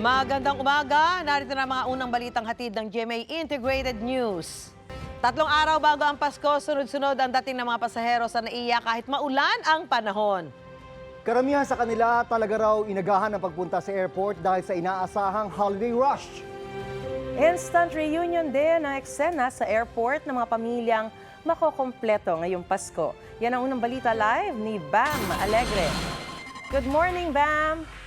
Magandang umaga. Narito na ang mga unang balitang hatid ng GMA Integrated News. Tatlong araw bago ang Pasko, sunod-sunod ang dating ng mga pasahero sa NAIA kahit maulan ang panahon. Karamihan sa kanila talaga raw inagahan ang pagpunta sa airport dahil sa inaasahang holiday rush. Instant reunion din ang eksena sa airport ng mga pamilyang makokompleto ngayong Pasko. Yan ang unang balita live ni Bam Alegre. Good morning, Bam!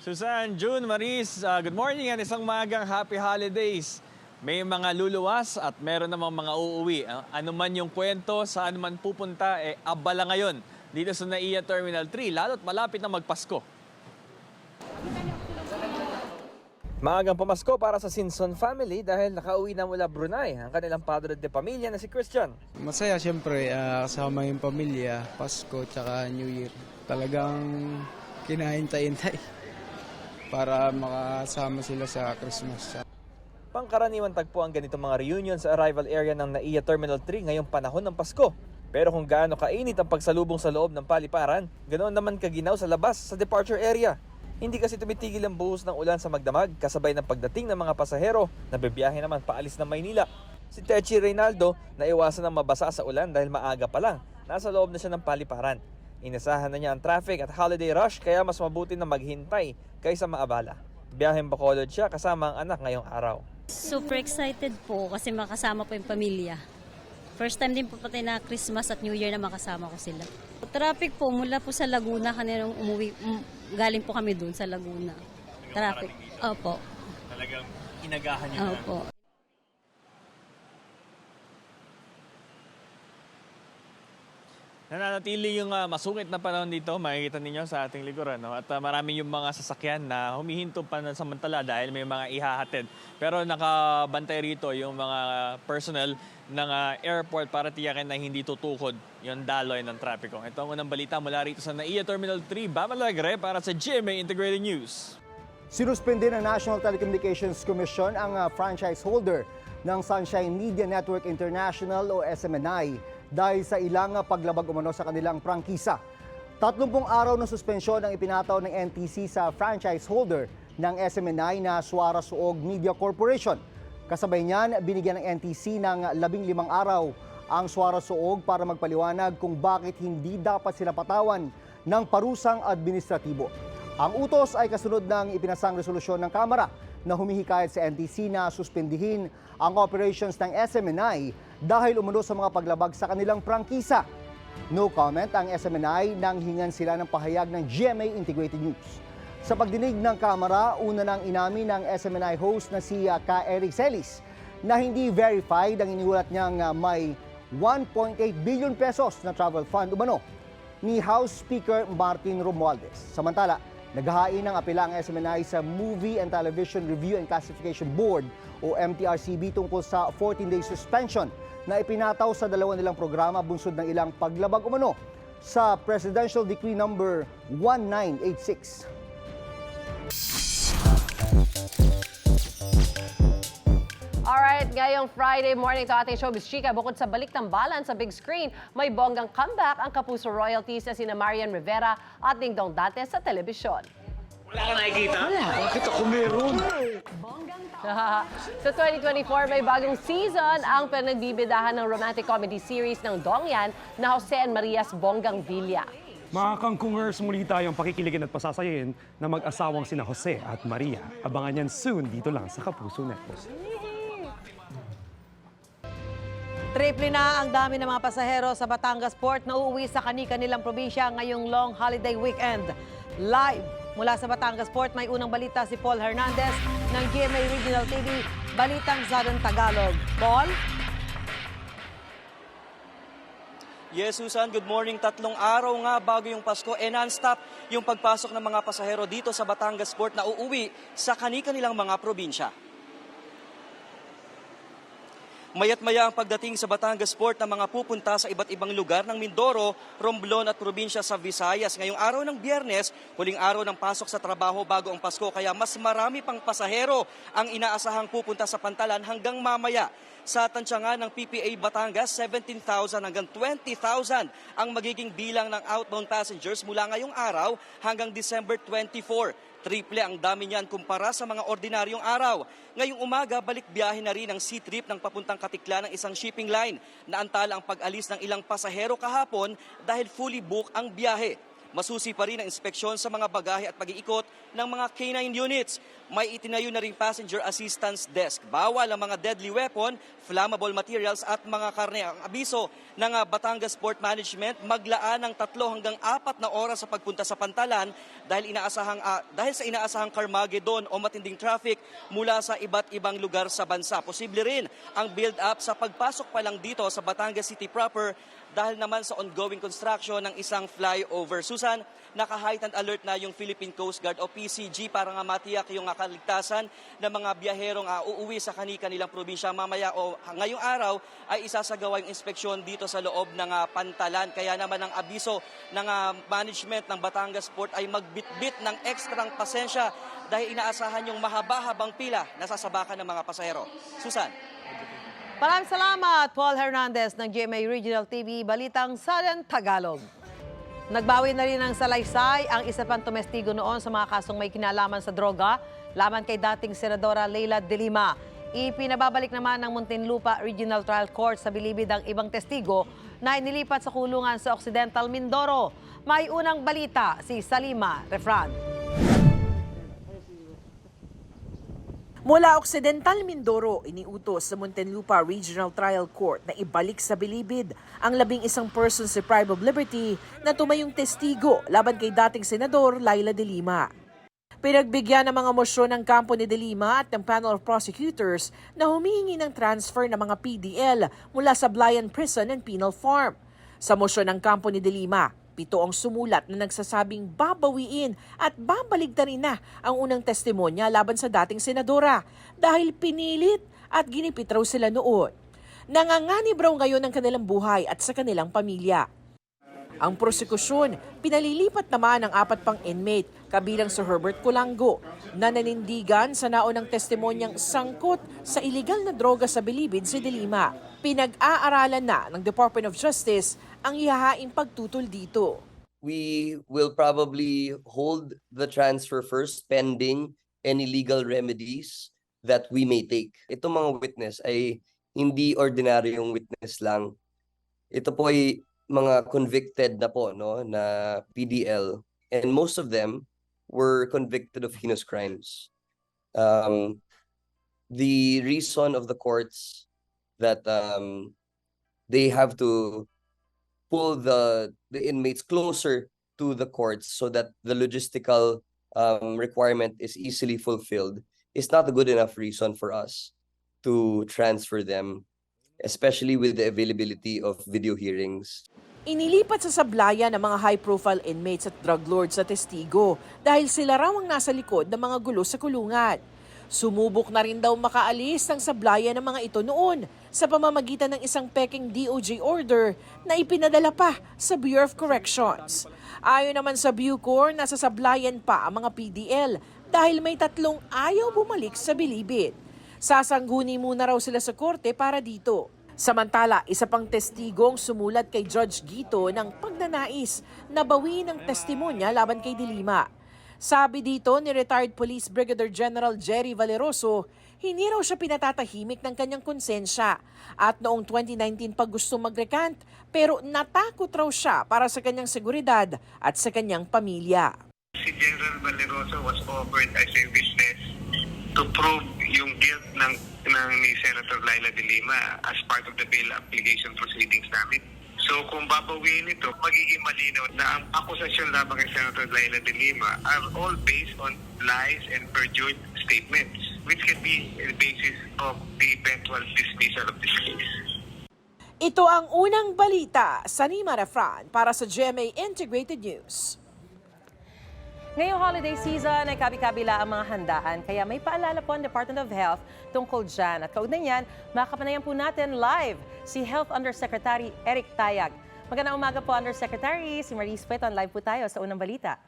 Susan, June, Maris, uh, good morning and isang magang happy holidays. May mga luluwas at meron namang mga uuwi. Uh, ano man yung kwento, saan man pupunta, eh, abala ngayon dito sa NAIA Terminal 3, lalo't malapit na magpasko. Maagang pamasko para sa Sinson family dahil nakauwi na mula Brunei ang kanilang padre de pamilya na si Christian. Masaya siyempre ah, kasama yung pamilya, Pasko tsaka New Year. Talagang kinahintay-hintay para makasama sila sa Christmas. Pangkaraniwan tagpo ang ganitong mga reunion sa arrival area ng NAIA Terminal 3 ngayong panahon ng Pasko. Pero kung gaano kainit ang pagsalubong sa loob ng paliparan, ganoon naman kaginaw sa labas sa departure area. Hindi kasi tumitigil ang buhos ng ulan sa magdamag kasabay ng pagdating ng mga pasahero na bibiyahe naman paalis ng Maynila. Si Techi Reynaldo naiwasan ng mabasa sa ulan dahil maaga pa lang. Nasa loob na siya ng paliparan. Inasahan na niya ang traffic at holiday rush kaya mas mabuti na maghintay kaysa maabala. Biyaheng Bacolod siya kasama ang anak ngayong araw. Super excited po kasi makasama po yung pamilya. First time din po pati na Christmas at New Year na makasama ko sila. Traffic po mula po sa Laguna kaninang umuwi, um, galing po kami dun sa Laguna. Traffic. Opo. Talagang inagahan Opo. Nananatili yung ah, masungit na panahon dito, makikita ninyo sa ating likuran. No? At ah, marami yung mga sasakyan na humihinto pa ng samantala dahil may mga ihahatid. Pero nakabantay rito yung mga personnel ng ah, airport para tiyakin na hindi tutukod yung daloy ng trapiko. Ito ang unang balita mula rito sa NAIA Terminal 3, Bamalegre para sa GMA Integrated News. Sinuspende ng National Telecommunications Commission ang ah, franchise holder ng Sunshine Media Network International o SMNI dahil sa ilang paglabag umano sa kanilang prangkisa. 30 araw ng suspensyon ang ipinataw ng NTC sa franchise holder ng SMNI na Suara Suog Media Corporation. Kasabay niyan, binigyan ng NTC ng 15 araw ang Suara Suog para magpaliwanag kung bakit hindi dapat sila patawan ng parusang administratibo. Ang utos ay kasunod ng ipinasang resolusyon ng Kamara na humihikayat sa NTC na suspendihin ang operations ng SMNI dahil umano sa mga paglabag sa kanilang prangkisa. No comment ang SMNI nang hingan sila ng pahayag ng GMA Integrated News. Sa pagdinig ng Kamara, una nang inamin ng SMNI host na si uh, Ka Eric Celis na hindi verified ang iniulat niyang uh, may 1.8 billion pesos na travel fund umano ni House Speaker Martin Romualdez. Samantala, naghahain ng apela ang SMNI sa Movie and Television Review and Classification Board o MTRCB tungkol sa 14-day suspension na ipinataw sa dalawa nilang programa bunsod ng ilang paglabag umano sa Presidential Decree number 1986. Alright, ngayong Friday morning to ating showbiz chika, bukod sa balik ng balan sa big screen, may bonggang comeback ang Kapuso royalties na sina Marian Rivera at Dingdong Dante sa telebisyon. Wala ka nakikita? Wala. Bakit ako meron? sa 2024, may bagong season ang pinagbibidahan ng romantic comedy series ng Dongyan na Jose and Marias Bonggang Villa. Mga kangkungers, muli tayong pakikiligin at pasasayin na mag-asawang sina Jose at Maria. Abangan yan soon dito lang sa Kapuso Network. Triple na ang dami ng mga pasahero sa Batangas Port na uuwi sa kani-kanilang probinsya ngayong long holiday weekend. Live mula sa Batangas Port, may unang balita si Paul Hernandez ng GMA Regional TV, Balitang Southern Tagalog. Paul? Yes, Susan, good morning. Tatlong araw nga bago yung Pasko, e non-stop yung pagpasok ng mga pasahero dito sa Batangas Port na uuwi sa kani-kanilang mga probinsya. Mayat maya ang pagdating sa Batangas Port ng mga pupunta sa iba't ibang lugar ng Mindoro, Romblon at probinsya sa Visayas. Ngayong araw ng biyernes, huling araw ng pasok sa trabaho bago ang Pasko kaya mas marami pang pasahero ang inaasahang pupunta sa Pantalan hanggang mamaya. Sa tansyangan ng PPA Batangas, 17,000 hanggang 20,000 ang magiging bilang ng outbound passengers mula ngayong araw hanggang December 24. Triple ang dami niyan kumpara sa mga ordinaryong araw. Ngayong umaga, balik biyahe na rin ang sea trip ng papuntang Katikla ng isang shipping line. Naantala ang pag-alis ng ilang pasahero kahapon dahil fully book ang biyahe. Masusi pa rin ang inspeksyon sa mga bagahe at pag-iikot ng mga K9 units. May itinayo na rin passenger assistance desk. Bawal ang mga deadly weapon, flammable materials at mga karne. Ang abiso ng ah, Batangas Port Management maglaan ng tatlo hanggang apat na oras sa pagpunta sa Pantalan dahil inaasahang ah, dahil sa inaasahang Carmageddon o matinding traffic mula sa iba't ibang lugar sa bansa. Posible rin ang build up sa pagpasok pa lang dito sa Batangas City proper dahil naman sa ongoing construction ng isang flyover. Susan, naka-heightened alert na yung Philippine Coast Guard o PCG para nga matiyak yung kaligtasan ng mga biyaherong ah, uuwi sa kani-kanilang probinsya mamaya o ngayong araw ay isasagawa yung inspeksyon dito sa loob ng ah, pantalan. Kaya naman ang abiso ng ah, management ng Batangas Port ay magbitbit ng ekstrang pasensya dahil inaasahan yung mahaba-habang pila na sasabakan ng mga pasahero. Susan. Maraming salamat, Paul Hernandez ng GMA Regional TV, Balitang Southern Tagalog. Nagbawi na rin ng salaysay ang isa pang tumestigo noon sa mga kasong may kinalaman sa droga laban kay dating Senadora Leila De Lima. Ipinababalik naman ng Muntinlupa Regional Trial Court sa bilibid ang ibang testigo na inilipat sa kulungan sa Occidental Mindoro. May unang balita si Salima Refran. Mula Occidental Mindoro, iniutos sa Muntinlupa Regional Trial Court na ibalik sa bilibid ang labing isang person deprived of liberty na tumayong testigo laban kay dating Senador Laila de Lima. Pinagbigyan ng mga mosyon ng kampo ni De Lima at ng panel of prosecutors na humihingi ng transfer ng mga PDL mula sa Blayan Prison and Penal Farm. Sa mosyon ng kampo ni De Lima, pito ang sumulat na nagsasabing babawiin at babaligtarin na ang unang testimonya laban sa dating senadora dahil pinilit at ginipit raw sila noon. Nanganganib raw ngayon ang kanilang buhay at sa kanilang pamilya. Ang prosekusyon, pinalilipat naman ang apat pang inmate, kabilang si Herbert Colango, na nanindigan sa naunang testimonyang sangkot sa iligal na droga sa bilibid si De Lima. Pinag-aaralan na ng Department of Justice ang ihahaing pagtutol dito. we will probably hold the transfer first pending any legal remedies that we may take. Itong mga witness ay hindi ordinaryong witness lang. Ito po ay mga convicted na po no na PDL and most of them were convicted of heinous crimes. Um, the reason of the courts that um, they have to pull the the inmates closer to the courts so that the logistical um, requirement is easily fulfilled is not a good enough reason for us to transfer them, especially with the availability of video hearings. Inilipat sa sablayan ng mga high-profile inmates at drug lords sa testigo dahil sila raw ang nasa likod ng mga gulo sa kulungan. Sumubok na rin daw makaalis ng sablayan ng mga ito noon sa pamamagitan ng isang peking DOJ order na ipinadala pa sa Bureau of Corrections. Ayon naman sa Bucor, nasa sablayan pa ang mga PDL dahil may tatlong ayaw bumalik sa bilibid. Sasangguni muna raw sila sa korte para dito. Samantala, isa pang testigong sumulat kay Judge Gito ng pagnanais na bawiin ang testimonya laban kay Dilima. Sabi dito ni retired Police Brigadier General Jerry Valeroso, hindi raw siya pinatatahimik ng kanyang konsensya at noong 2019 pag gusto mag-recant pero natakot raw siya para sa kanyang seguridad at sa kanyang pamilya. si General Valeroso was offered as a witness to prove yung guilt ng, ng ni Senator Laila de Lima as part of the bail application proceedings namin. So kung babawiin ito, magiging malinaw na ang akusasyon laban kay Senator Laila de Lima are all based on lies and perjured statements which can be the basis of the eventual dismissal of this case. Ito ang unang balita sa Nima Refran para sa GMA Integrated News. Ngayong holiday season ay kabi-kabila ang mga handaan, kaya may paalala po ang Department of Health tungkol dyan. At kaugnay niyan, makapanayan po natin live si Health Undersecretary Eric Tayag. Magandang umaga po, Undersecretary. Si Marie Speton, live po tayo sa unang balita.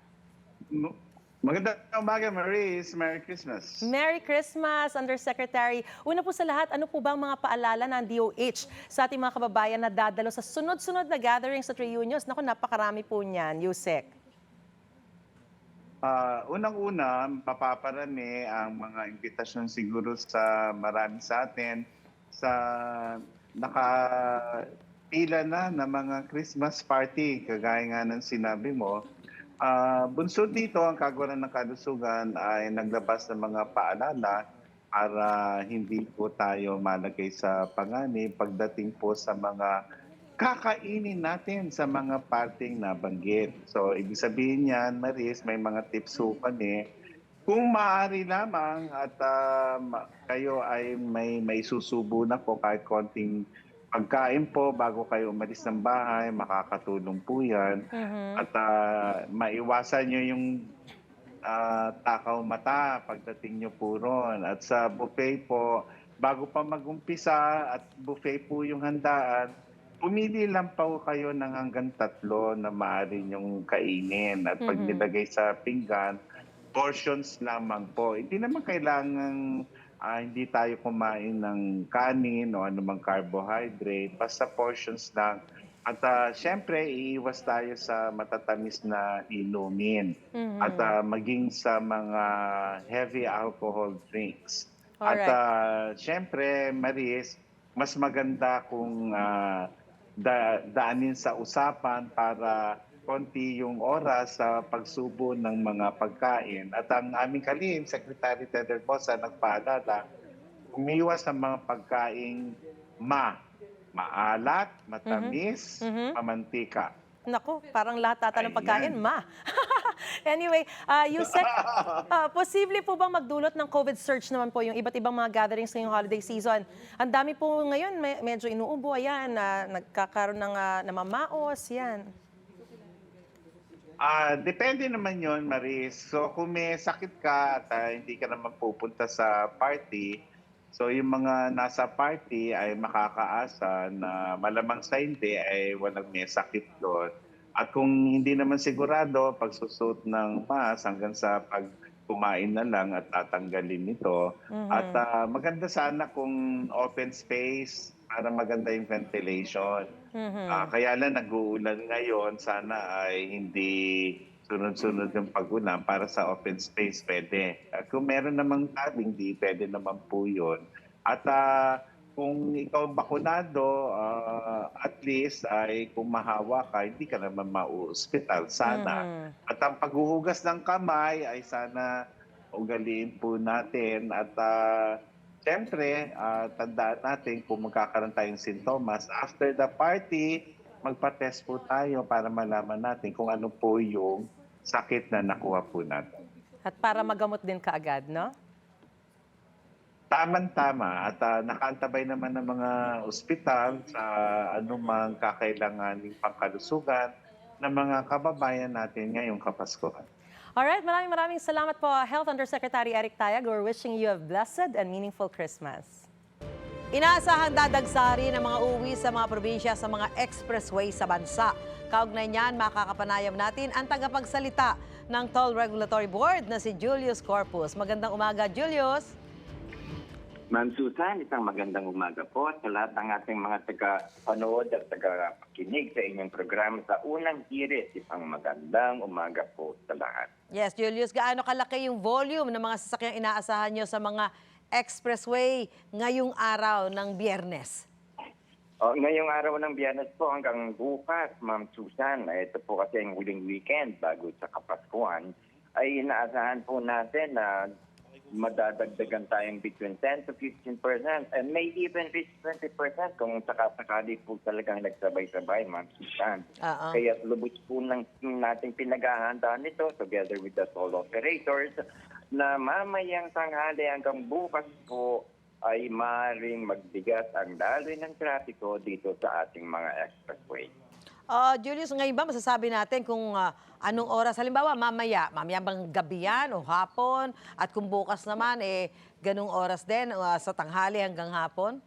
Magandang umaga, Maurice. Merry Christmas. Merry Christmas, Undersecretary. Una po sa lahat, ano po ba ang mga paalala ng DOH sa ating mga kababayan na dadalo sa sunod-sunod na gatherings at reunions? Naku, napakarami po niyan, Yusek. Ah, Unang-una, papaparami ang mga imbitasyon siguro sa marami sa atin sa nakapila na ng mga Christmas party, kagaya nga ng sinabi mo. Ah, bunsod dito, ang kagawaran ng kalusugan ay naglabas ng mga paalala para hindi po tayo malagay sa panganib pagdating po sa mga kakainin natin sa mga parting nabanggit. So, ibig sabihin niyan, Maris, may mga tips po kami. Kung maaari lamang at ma- kayo ay may, may susubo na po kahit konting pagkain po bago kayo umalis ng bahay, makakatulong po yan. At ah, maiwasan nyo yung ah, takaw mata pagdating nyo po ron. At sa buffet po, bago pa magumpisa at buffet po yung handaan, pumili lang pa po kayo ng hanggang tatlo na maaari nyong kainin. At pag Mhm. nilagay sa pinggan, portions lamang po. Hindi naman kailangan ah, hindi tayo kumain ng kanin o anumang carbohydrate. Basta portions lang. At ah, syempre, iiwas tayo sa matatamis na inumin. Mhm. At ah, maging sa mga heavy alcohol drinks. At Alright. ah, syempre, Maris, mas maganda kung ah, da- daanin sa usapan para konti yung oras sa pagsubo ng mga pagkain. At ang aming kalim, Secretary Ted Herbosa, nagpaalala, umiwas sa mga pagkaing ma, maalat, matamis, Mhm. mamantika. Naku, parang lahat ata ng pagkain, ma. anyway, uh, Yusek, ah, posible po bang magdulot ng COVID surge naman po yung iba't ibang mga gatherings ngayong holiday season? Ang dami po ngayon, me- medyo inuubo, ayan, na nagkakaroon ng uh, namamaos, yan. Ah, depende naman 'yon, Maris. So kung may sakit ka at ah, hindi ka naman pupunta sa party, so yung mga nasa party ay makakaasa na malamang sa hindi ay walang may sakit doon. At kung hindi naman sigurado, pagsusot ng mask hanggang sa pag kumain na lang at tatanggalin ito. Mhm. At ah, maganda sana kung open space para maganda yung ventilation. Mhm. Ah, kaya lang nag-uulan ngayon, sana ay hindi sunod-sunod yung pag-ulan para sa open space pwede. At kung meron namang tabing, di pwede naman po yun. At ah, kung ikaw bakunado, ah, at least ay kung mahawa ka, hindi ka naman mau-hospital. Sana. Mhm. At ang paghuhugas ng kamay ay sana ugaliin po natin. At ah, siyempre, ah, tandaan natin kung magkakaroon tayong sintomas. After the party, magpa-test po tayo para malaman natin kung ano po yung sakit na nakuha po natin. At para magamot din kaagad, no? Tama-tama at ah, nakaantabay naman ng mga ospital sa anumang kakailanganing pangkalusugan ng mga kababayan natin ngayong Kapaskuhan. Alright, maraming maraming salamat po, Health Undersecretary Eric Tayag. We're wishing you a blessed and meaningful Christmas. Inaasahang dadagsari ng mga uwi sa mga probinsya sa mga expressway sa bansa. Kaugnay niyan, makakapanayam natin ang tagapagsalita ng Toll Regulatory Board na si Julius Corpus. Magandang umaga, Julius. Ma'am Susan, isang magandang umaga po sa lahat ng ating mga taga-panood at taga-pakinig sa inyong programa sa unang hirit. Isang magandang umaga po sa lahat. Yes, Julius, gaano kalaki yung volume ng mga sasakyang inaasahan nyo sa mga expressway ngayong araw ng biyernes? O, ngayong araw ng biyernes po hanggang bukas, Ma'am Susan, ito po kasi ang huling weekend bago sa Kapaskuhan, ay inaasahan po natin na madadagdagan tayong between 10 to 15 percent and may even reach 20 percent kung sakasakali po talagang nagsabay-sabay, Ma'am. Oo. Kaya lubos po ng nating pinaghahandaan nito together with the toll operators na mamayang tanghali hanggang bukas po ay maaaring magbigat ang daloy ng trapiko dito sa ating mga expressway. Ah, Julius, ngayon ba masasabi natin kung ah, anong oras? Halimbawa, mamaya, mamaya bang gabi yan o hapon? At kung bukas naman, eh, ganung oras din ah, sa tanghali hanggang hapon?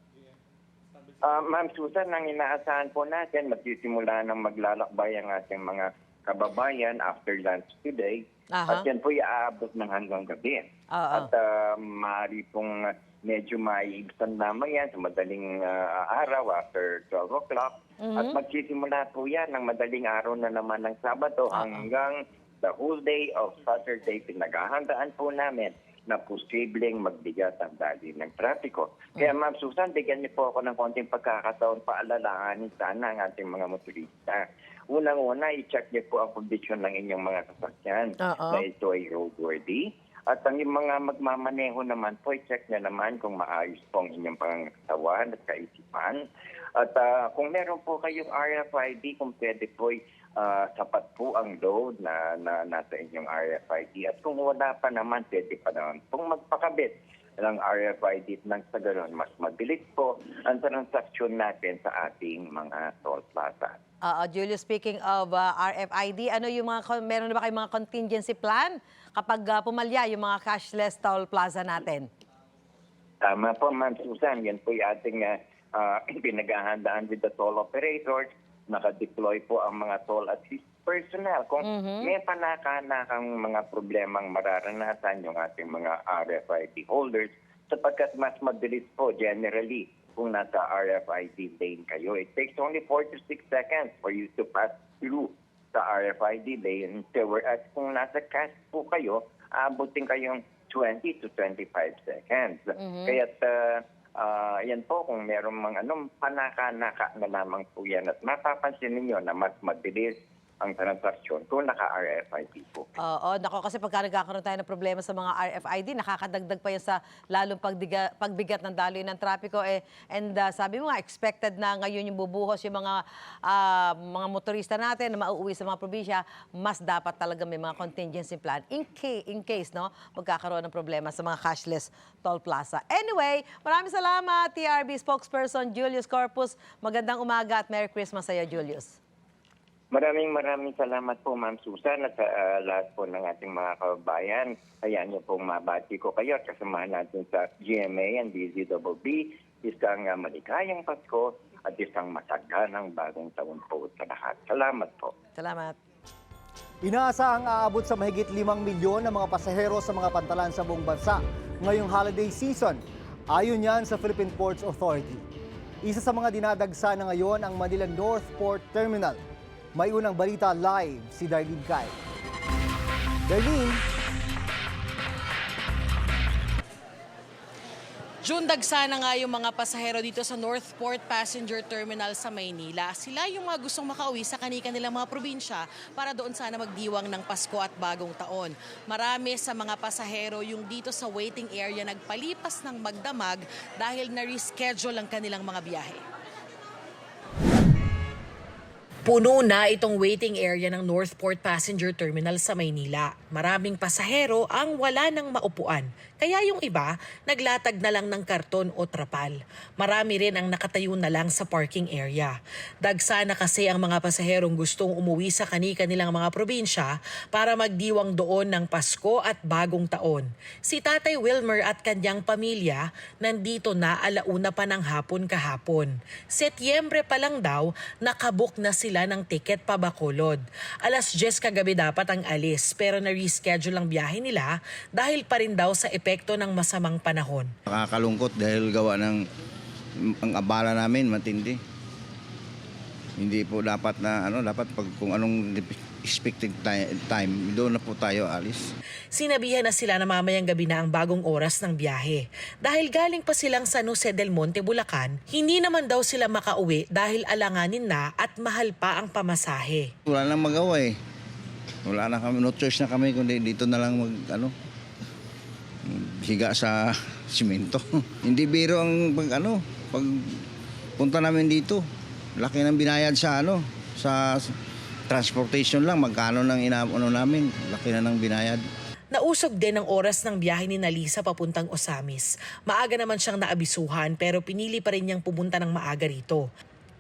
Ah, Ma'am Susan, ang inaasahan po natin, magsisimula ng maglalakbay ang ating mga kababayan after lunch today. Aha. At yan po aabot ng hanggang gabi. Oo. At ah, maaari pong medyo maiibsan naman yan sa madaling ah, araw after 12 o'clock. Mhm. At magsisimula po yan ng madaling araw na naman ng Sabado hanggang the whole day of Saturday. Pinaghahandaan po namin na posibleng magbigat ang dali ng trapiko. Kaya Ma'am Susan, bigyan niyo po ako ng konting pagkakataon paalalahanin sana ang ating mga motorista. Unang-una, i-check niyo po ang kondisyon ng inyong mga sasakyan Oo. na ito ay roadworthy. At ang mga magmamaneho naman po, i-check niya naman kung maayos po ang inyong pangangatawan at kaisipan. At ah, kung meron po kayong RFID, kung pwede po, ah, sapat po ang load na, na nasa inyong RFID. At kung wala pa naman, pwede pa naman pong magpakabit ng RFID nang sa ganun, mas mabilis po ang transaksyon natin sa ating mga toll plaza. Oo, Julius, speaking of ah, RFID, ano yung mga, meron na ba kayong mga contingency plan kapag ah, pumalya yung mga cashless toll plaza natin? Tama po, Ma'am Susan. Yan po yung ating uh, uh, pinaghahandaan with the toll operators. Naka-deploy po ang mga toll assist personnel. Kung Mhm. may panaka-nakang mga problemang mararanasan yung ating mga RFID holders, sapagkat mas mabilis po generally kung nasa RFID lane kayo. It takes only 4 to 6 seconds for you to pass through sa RFID lane. Whereas kung nasa cash po kayo, aabutin kayong 20 to 25 seconds. Mhm. Kaya uh, yan po kung merong mga anong panaka-naka na lamang po yan at mapapansin ninyo na mas mabilis ang transaksyon kung naka-RFID po. Oo, nako kasi pagka nagkakaroon tayo ng problema sa mga RFID, nakakadagdag pa yan sa lalong pagdiga, pagbigat ng daloy ng trapiko. Eh, and ah, sabi mo nga, expected na ngayon yung bubuhos yung mga ah, mga motorista natin na mauuwi sa mga probinsya, mas dapat talaga may mga contingency plan in case, in case no, magkakaroon ng problema sa mga cashless toll plaza. Anyway, maraming salamat, TRB spokesperson Julius Corpus. Magandang umaga at Merry Christmas sa iyo, Julius. Maraming maraming salamat po Ma'am Susan at sa ah, lahat po ng ating mga kababayan. Hayaan niyo pong mabati ko kayo at kasamahan natin sa GMA and DZWB. Isang uh, maligayang Pasko at isang masaganang bagong taon po sa lahat. Salamat po. Salamat. Inaasahang aabot sa mahigit 5 milyon ng mga pasahero sa mga pantalan sa buong bansa ngayong holiday season. Ayon yan sa Philippine Ports Authority. Isa sa mga dinadagsa na ngayon ang Manila North Port Terminal. May unang balita live si Darlene Kai. Darlene, June, dagsa na nga yung mga pasahero dito sa Northport Passenger Terminal sa Maynila. Sila yung mga gustong makauwi sa kanika nilang mga probinsya para doon sana magdiwang ng Pasko at Bagong Taon. Marami sa mga pasahero yung dito sa waiting area nagpalipas ng magdamag dahil na-reschedule ang kanilang mga biyahe. Puno na itong waiting area ng Northport Passenger Terminal sa Maynila. Maraming pasahero ang wala ng maupuan. Kaya yung iba, naglatag na lang ng karton o trapal. Marami rin ang nakatayo na lang sa parking area. Dagsa na kasi ang mga pasaherong gustong umuwi sa kanika nilang mga probinsya para magdiwang doon ng Pasko at Bagong Taon. Si Tatay Wilmer at kanyang pamilya nandito na alauna pa ng hapon kahapon. Setyembre pa lang daw, nakabook na sila ng tiket pa Bacolod. Alas 10 kagabi dapat ang alis pero na-reschedule ang biyahe nila dahil pa rin daw sa epekto ng masamang panahon. Nakakalungkot dahil gawa ng ang abala namin matindi. Hindi po dapat na ano dapat pag kung anong expected ti- time doon na po tayo alis. Sinabihan na sila na mamayang gabi na ang bagong oras ng biyahe. Dahil galing pa silang San Jose del Monte, Bulacan, hindi naman daw sila makauwi dahil alanganin na at mahal pa ang pamasahe. Wala nang magawa eh. Wala na kami no choice na kami kundi dito na lang mag ano higa sa simento. Hindi biro ang pag ano pag punta namin dito. Laki ng binayad sa ano sa transportation lang magkano nang inaano namin laki na ng binayad Nausog din ang oras ng biyahe ni Nalisa papuntang Osamis. Maaga naman siyang naabisuhan pero pinili pa rin niyang pumunta ng maaga rito.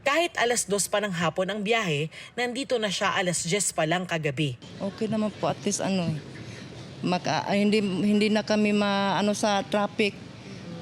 Kahit alas dos pa ng hapon ang biyahe, nandito na siya alas 10 pa lang kagabi. Okay naman po at least ano eh, maka, ah, hindi hindi na kami maano sa traffic.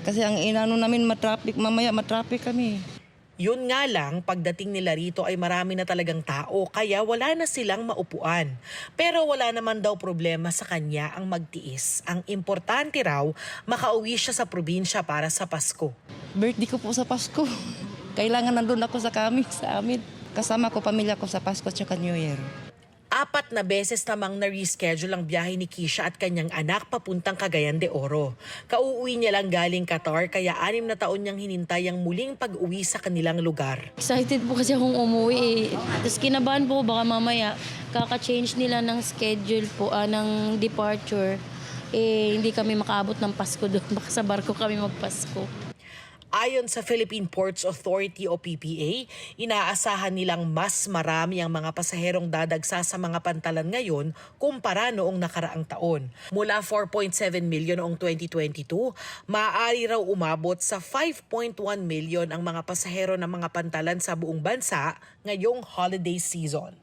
Kasi ang inano namin matraffic, mamaya matraffic kami. Yun nga lang, pagdating nila rito ay marami na talagang tao kaya wala na silang maupuan. Pero wala naman daw problema sa kanya ang magtiis. Ang importante raw, makauwi siya sa probinsya para sa Pasko. Birthday ko po sa Pasko. Kailangan nandun ako sa kami, sa amin. Kasama ko pamilya ko sa Pasko at New Year. Apat na beses namang na-reschedule ang biyahe ni Kisha at kanyang anak papuntang Cagayan de Oro. Kauuwi niya lang galing Qatar kaya anim na taon niyang hinintay ang muling pag-uwi sa kanilang lugar. Excited po kasi akong umuwi eh. Tapos kinabahan po baka mamaya kaka-change nila ng schedule po, ah, ng departure. Eh, hindi kami makaabot ng Pasko doon. Baka sa barko kami magpasko. Ayon sa Philippine Ports Authority o PPA, inaasahan nilang mas marami ang mga pasaherong dadagsa sa mga pantalan ngayon kumpara noong nakaraang taon. Mula 4.7 million noong 2022, maaari raw umabot sa 5.1 million ang mga pasahero ng mga pantalan sa buong bansa ngayong holiday season.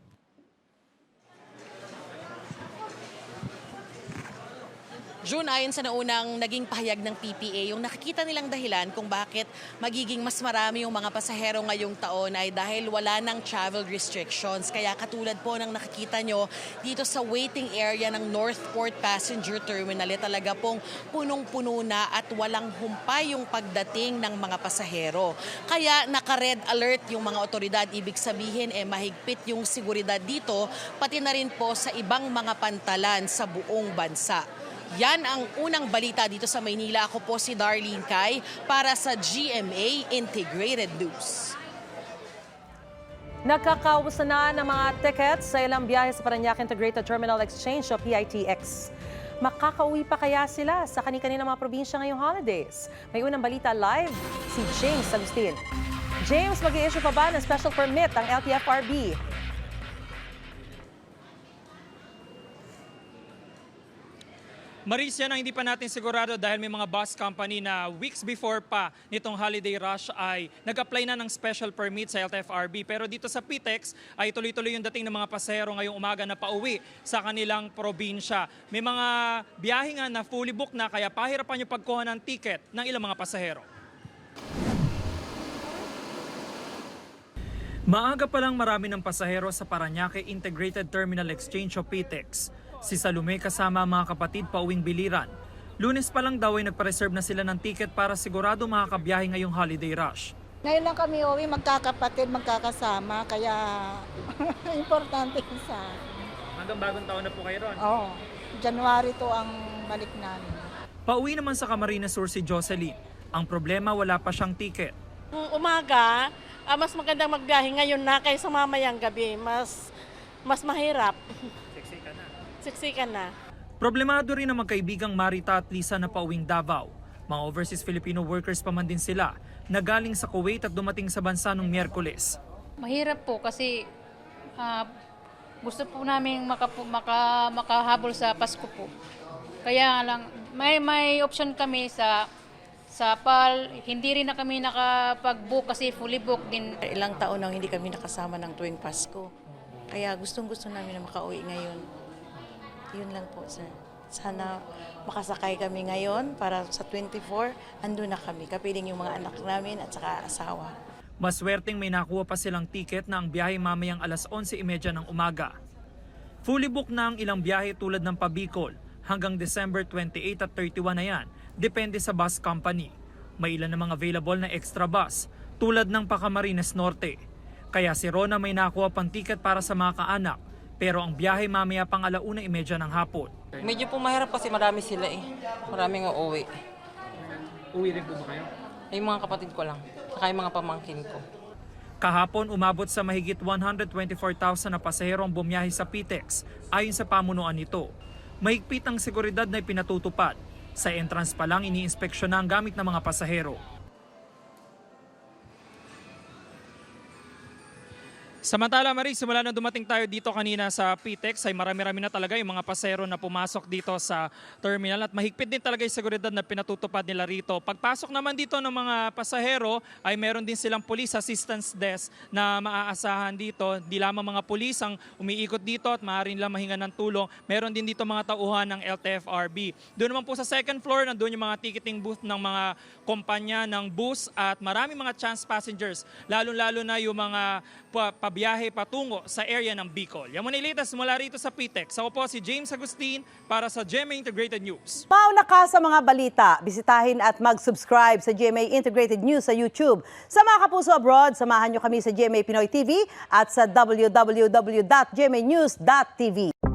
June, ayon sa naunang naging pahayag ng PPA, yung nakikita nilang dahilan kung bakit magiging mas marami yung mga pasahero ngayong taon ay dahil wala ng travel restrictions. Kaya katulad po ng nakikita nyo dito sa waiting area ng Northport Passenger Terminal, eh, talaga pong punong-puno na at walang humpay yung pagdating ng mga pasahero. Kaya naka-red alert yung mga otoridad. Ibig sabihin, eh, mahigpit yung seguridad dito, pati na rin po sa ibang mga pantalan sa buong bansa. Yan ang unang balita dito sa Maynila. Ako po si Darlene Kai para sa GMA Integrated News. Nagkakaubusan na ng mga tickets sa ilang biyahe sa Parañaque Integrated Terminal Exchange o PITX. Makakauwi pa kaya sila sa kani-kanina mga probinsya ngayong holidays? May unang balita live, si James Agustin. James, mag issue pa ba ng special permit ang LTFRB? Maris, yan ang hindi pa natin sigurado dahil may mga bus company na weeks before pa nitong holiday rush ay nag-apply na ng special permit sa LTFRB. Pero dito sa PTEX ay tuloy-tuloy yung dating ng mga pasahero ngayong umaga na pauwi sa kanilang probinsya. May mga biyahe nga na fully booked na kaya pahirapan yung pagkuha ng ticket ng ilang mga pasahero. Maaga pa lang marami ng pasahero sa Paranaque Integrated Terminal Exchange o PTEX. Si Salome kasama ang mga kapatid pauwing biliran. Lunes pa lang daw ay nagpa-reserve na sila ng ticket para sigurado makakabiyahe ngayong holiday rush. Ngayon lang kami uwi, magkakapatid, magkakasama, kaya importante yun sa akin. Hanggang bagong taon na po kayo ron. Oo, January to ang balik namin. Pauwi naman sa Camarines Sur si Jocelyn. Ang problema wala pa siyang ticket. Nung umaga, ah, mas magandang magbiyahe ngayon na kaysa mamayang gabi. Mas mas mahirap. Siksikan na. Problemado rin ang magkaibigang Marita at Lisa na pauwing Davao. Mga overseas Filipino workers pa man din sila na galing sa Kuwait at dumating sa bansa noong Miyerkules. Mahirap po kasi ah, gusto po namin makapu, maka, makahabol sa Pasko po. Kaya lang, may, may option kami sa sa PAL, hindi rin na kami nakapag-book kasi fully book din. Ilang taon nang hindi kami nakasama ng tuwing Pasko. Kaya gustong gusto namin na makauwi ngayon. Yun lang po, sir. Sana makasakay kami ngayon para sa 24, andun na kami. Kapiling yung mga anak namin at saka asawa. Maswerteng may nakuha pa silang ticket na ang biyahe mamayang alas 11.30 ng umaga. Fully book na ang ilang biyahe tulad ng Pabicol hanggang December 28 at 31 na yan, depende sa bus company. May ilan namang available na extra bus tulad ng Pacamarines Norte. Kaya si Rona may nakuha pang ticket para sa mga kaanak pero ang biyahe mamaya pang alauna imedya ng hapon. Medyo po mahirap kasi marami sila eh. Maraming uuwi. Uwi rin po ba kayo? Yung mga kapatid ko lang. Saka yung mga pamangkin ko. Kahapon umabot sa mahigit 124,000 na pasahero ang bumiyahe sa PTEX ayon sa pamunuan nito. Mahigpit ang seguridad na ipinatutupad. Sa entrance pa lang iniinspeksyon na ang gamit ng mga pasahero. Samantala, Marie, simula nang dumating tayo dito kanina sa PTEX, ay marami-rami na talaga yung mga pasero na pumasok dito sa terminal at mahigpit din talaga yung seguridad na pinatutupad nila rito. Pagpasok naman dito ng mga pasahero, ay meron din silang police assistance desk na maaasahan dito. Di lamang mga pulis ang umiikot dito at maaari nilang mahinga ng tulong. Meron din dito mga tauhan ng LTFRB. Doon naman po sa second floor, nandun yung mga ticketing booth ng mga kumpanya ng bus at marami mga chance passengers, lalo-lalo na yung mga pa- pabiyahe patungo sa area ng Bicol. Yan muna latest mula rito sa PTEX. Ako po si James Agustin para sa GMA Integrated News. Mauna ka sa mga balita, bisitahin at mag-subscribe sa GMA Integrated News sa YouTube. Sa mga kapuso abroad, samahan nyo kami sa GMA Pinoy TV at sa www.gmanews.tv.